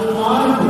அதுதான்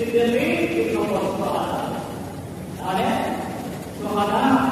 It is the way to Allah Ta'ala. Ta'ala, Ta'ala,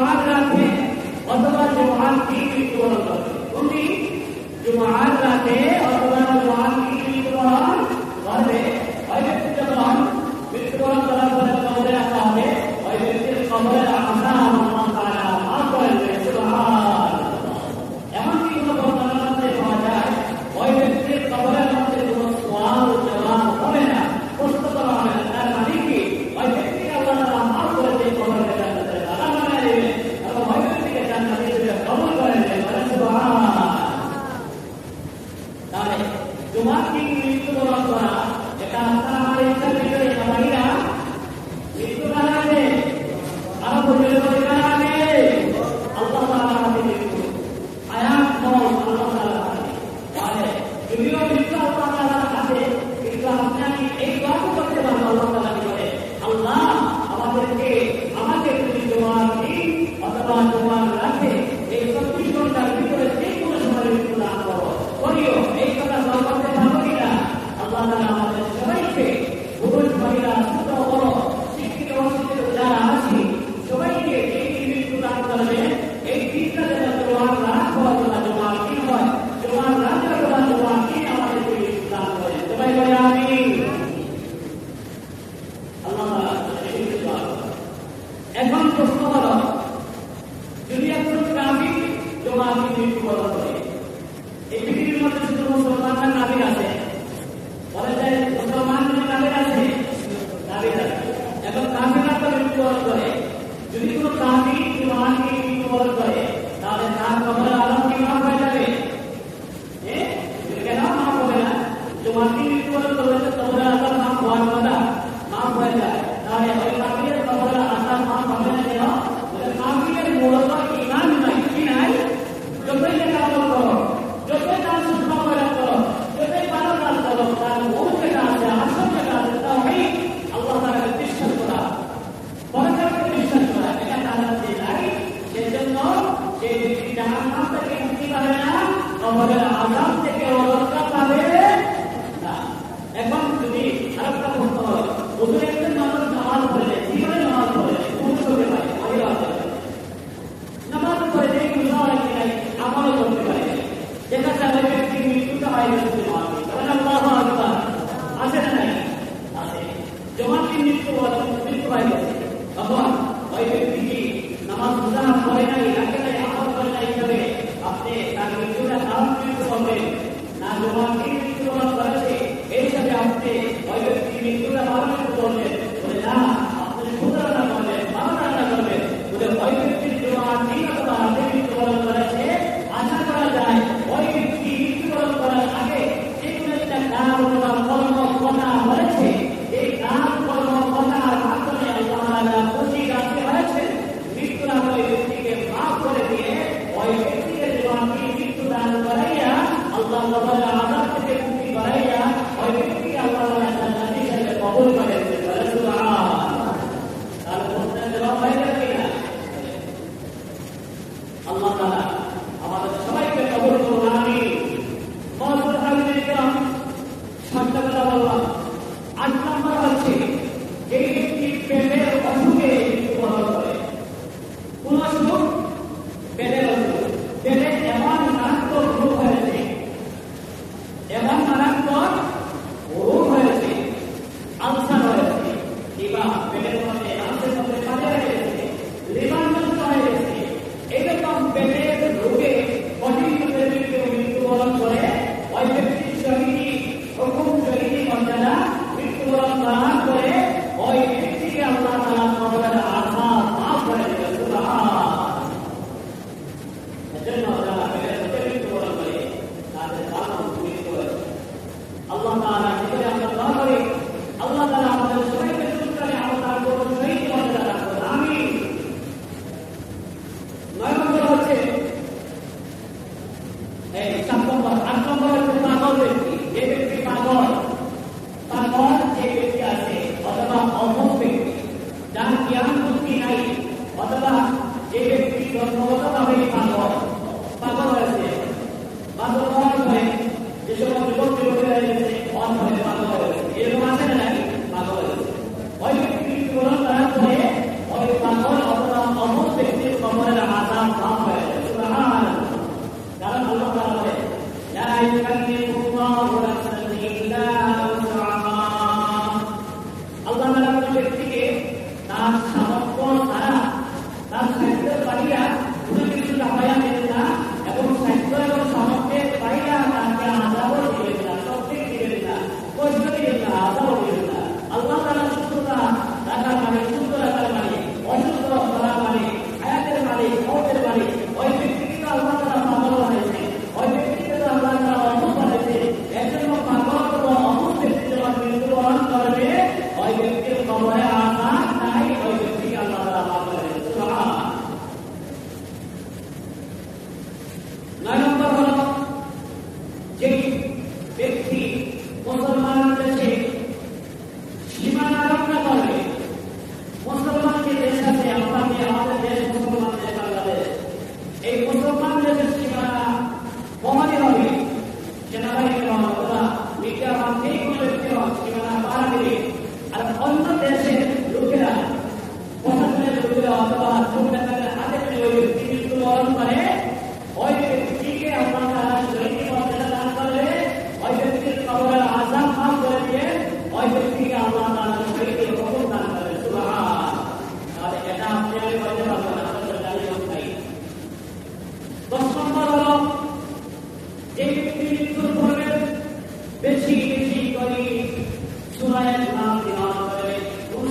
जमात लाते हैं अथवा जमात की भी तोड़ करते? उनकी Amen. কাফি ইমানকে মৃত্যুবরণ করে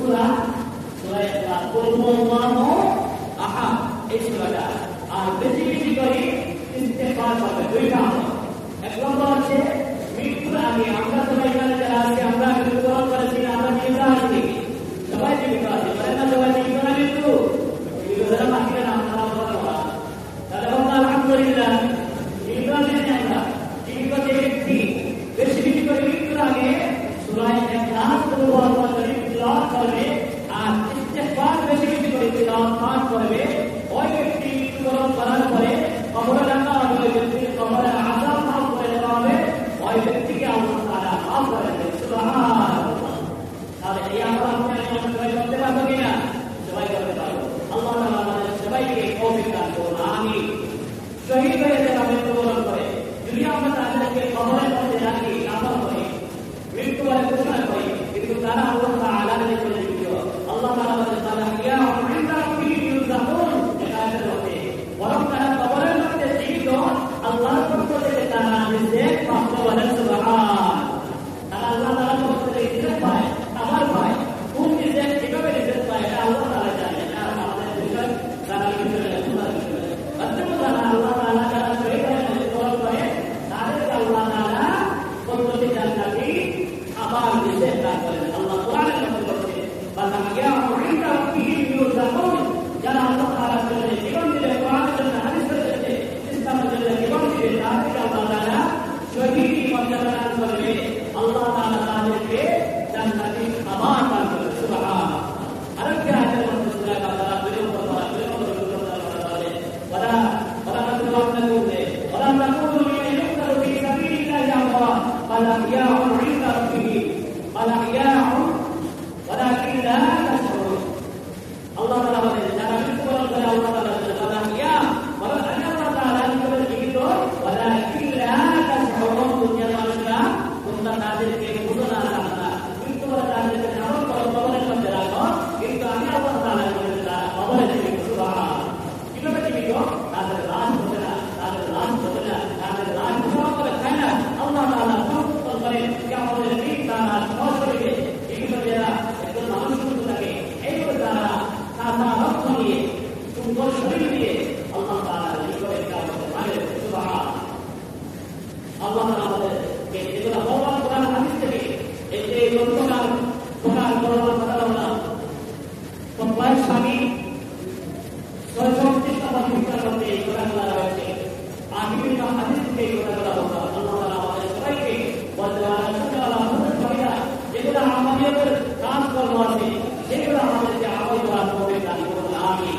সূরা সূরা ইখলাস কুল হুয়াল্লাহু আহাদ এই সূরাটা আর বেশি বেশি করে তিনটে পাঁচ হবে দুইটা এক নম্বর হচ্ছে মৃত্যুর আগে আমরা আমরা আছি